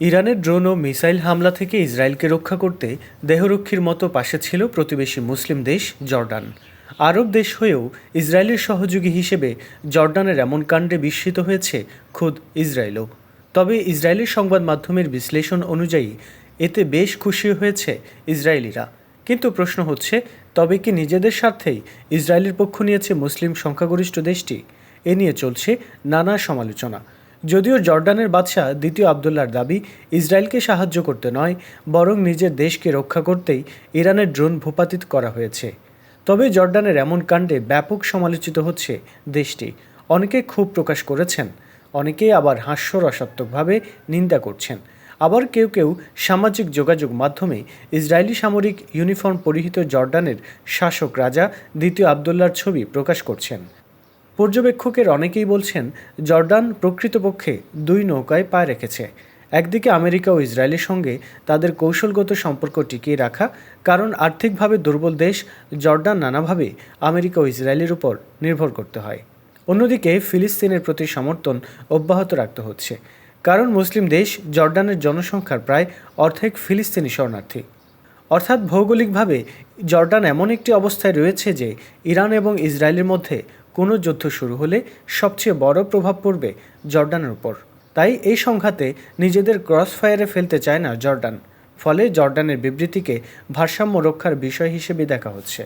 ইরানের ড্রোন ও মিসাইল হামলা থেকে ইসরায়েলকে রক্ষা করতে দেহরক্ষীর মতো পাশে ছিল প্রতিবেশী মুসলিম দেশ জর্ডান। আরব দেশ হয়েও ইসরায়েলের সহযোগী হিসেবে জর্ডানের এমন কাণ্ডে বিস্মিত হয়েছে খোদ ইসরায়েলও। তবে ইসরায়েলের সংবাদ মাধ্যমের বিশ্লেষণ অনুযায়ী এতে বেশ খুশি হয়েছে ইসরায়েলিরা। কিন্তু প্রশ্ন হচ্ছে, তবে কি নিজেদের স্বার্থেই ইসরায়েলের পক্ষ নিয়েছে মুসলিম সংখ্যাগরিষ্ঠ দেশটি? এ নিয়ে চলছে নানা সমালোচনা। যদিও জর্ডানের বাদশাহ দ্বিতীয় আবদুল্লার দাবি ইসরায়েলকে সাহায্য করতে নয়, বরং নিজের দেশকে রক্ষা করতেই ইরানের ড্রোন ভূপাতিত করা হয়েছে। তবে জর্ডানের এমন কাণ্ডে ব্যাপক সমালোচিত হচ্ছে দেশটি। অনেকে ক্ষোভ প্রকাশ করেছেন, অনেকেই আবার হাস্যরসাত্মকভাবে নিন্দা করছেন। আবার কেউ কেউ সামাজিক যোগাযোগ মাধ্যমে ইসরায়েলি সামরিক ইউনিফর্ম পরিহিত জর্ডানের শাসক রাজা দ্বিতীয় আবদুল্লার ছবি প্রকাশ করছেন। পর্যবেক্ষকের অনেকেই বলছেন জর্ডান প্রকৃতপক্ষে দুই নৌকায় পায়ে রেখেছে। একদিকে আমেরিকা ও ইসরায়েলের সঙ্গে তাদের কৌশলগত সম্পর্ক টিকিয়ে রাখা, কারণ আর্থিকভাবে দুর্বল দেশ জর্ডান নানাভাবে আমেরিকা ও ইসরায়েলের উপর নির্ভর করতে হয়। অন্যদিকে ফিলিস্তিনের প্রতি সমর্থন অব্যাহত রাখতে হচ্ছে, কারণ মুসলিম দেশ জর্ডানের জনসংখ্যার প্রায় অর্ধেক ফিলিস্তিনি শরণার্থী। অর্থাৎ ভৌগোলিকভাবে জর্ডান এমন একটি অবস্থায় রয়েছে যে, ইরান এবং ইসরায়েলের মধ্যে কোনো যুদ্ধ শুরু হলে সবচেয়ে বড় প্রভাব পড়বে জর্ডানের উপর। তাই এই সংঘাতে নিজেদের ক্রস ফায়ারে ফেলতে চায় না জর্ডান। ফলে জর্ডানের বিবৃতিকে ভারসাম্য রক্ষার বিষয় হিসেবে দেখা হচ্ছে।